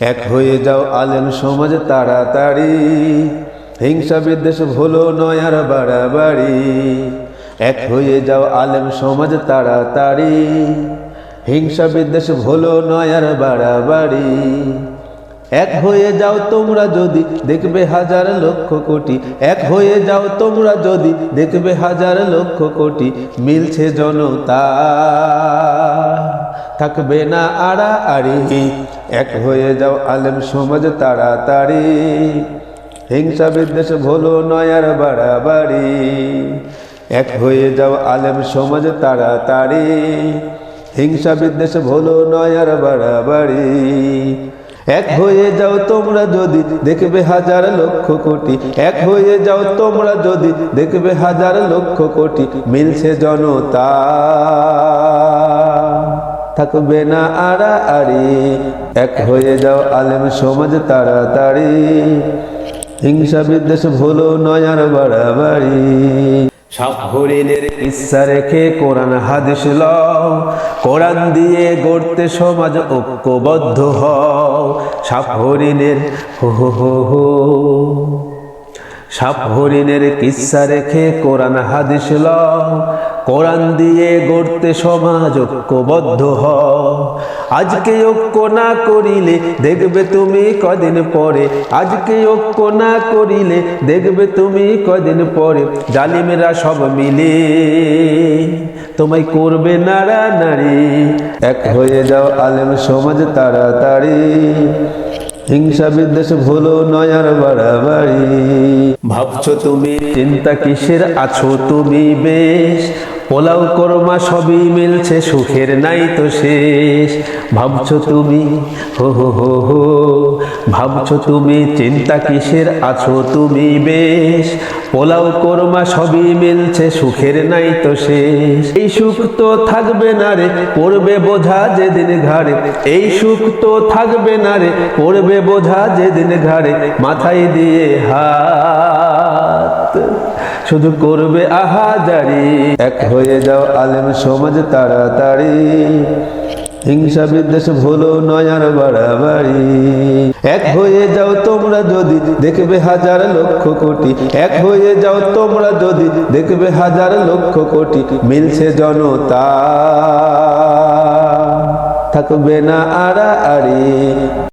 এক হয়ে যাও আলেম সমাজ তাড়াতাড়ি। হিংসা বিদ্বেষ ভুলো নয় আর বাড়াবাড়ি। এক হয়ে যাও আলেম সমাজ তাড়াতাড়ি। হিংসা বিদ্বেষ ভুলো নয় আর বাড়াবাড়ি। এক হয়ে যাও তোমরা যদি দেখবে হাজার লক্ষ কোটি। এক হয়ে যাও তোমরা যদি দেখবে হাজার লক্ষ কোটি। মিলছে জনতা। থাকবে না আড়া আড়ি এক হয়ে যাও আলেম সমাজ তাড়াতাড়ি। হিংসা বিদ্বেষ ভোলো নয়ার বাড়াবাড়ি। এক হয়ে যাও আলেম সমাজ তাড়াতাড়ি। হিংসা বিদ্বেষ ভোলো নয়ার বাড়াবাড়ি। এক হয়ে যাও তোমরা যদি দেখবে হাজার লক্ষ কোটি। এক হয়ে যাও তোমরা যদি দেখবে হাজার লক্ষ কোটি। মিলছে জনতা। থাকবে না আড়া আড়ি এক হয়ে যাও আলেম সমাজ তাড়াতাড়ি। হিংসা বিদ্বেষ ভুলো নয় আর বাড়াবাড়ি। সব হরিণের ইচ্ছা রেখে কোরআন হাদিস লও। কোরআন দিয়ে গড়তে সমাজ ঐক্যবদ্ধ হও। সাপ হরিণের হো হো হো। সাপ হরিণের কিচ্ছা রেখে কোরআন হাদিস ল। কোরআন দিয়ে গড়তে সমাজ ঐক্যবদ্ধ হও আজকে ঐক্য না করিলে দেখবে তুমি কদিন পরে। আজকে ঐক্য না করিলে দেখবে তুমি কদিন পরে। জালিমেরা সব মিলে তোমায় করবে নাড়া নারী এক হয়ে যাও আলেম সমাজ তাড়াতাড়ি। হিংসা বিদ্বেষ ভুলো নয়ার বাড়াবাড়ি। ভাবছ তুমি চিন্তা কিসের? আছো তুমি বেশ। পোলাও কর্মা সবই মিলছে, সুখের নাই তো শেষ। ভাবছ তুমি, হো হো হো হো। ভাবছ তুমি, চিন্তা কিসের? আছো তুমি বেশ। পোলাও কর্মা সবই মিলছে, সুখের নাই তো শেষ। এই সুখ তো থাকবে না রে, পড়বে বোঝা যেদিন ঘাড়ে। এই সুখ তো থাকবে না রে, পড়বে বোঝা যেদিন ঘাড়ে। মাথায় দিয়ে হাত। শুধু করবে আহাজারি। এক হয়ে যাও আলেম সমাজ তাড়াতাড়ি। হিংসা বিদ্বেষ ভুলো নয় আর বাড়াবাড়ি। এক হয়ে যাও তোমরা যদি দেখবে হাজার লক্ষ কোটি। এক হয়ে যাও তোমরা যদি দেখবে হাজার লক্ষ কোটি। মিলছে জনতা। থাকবে না আড়া আড়ি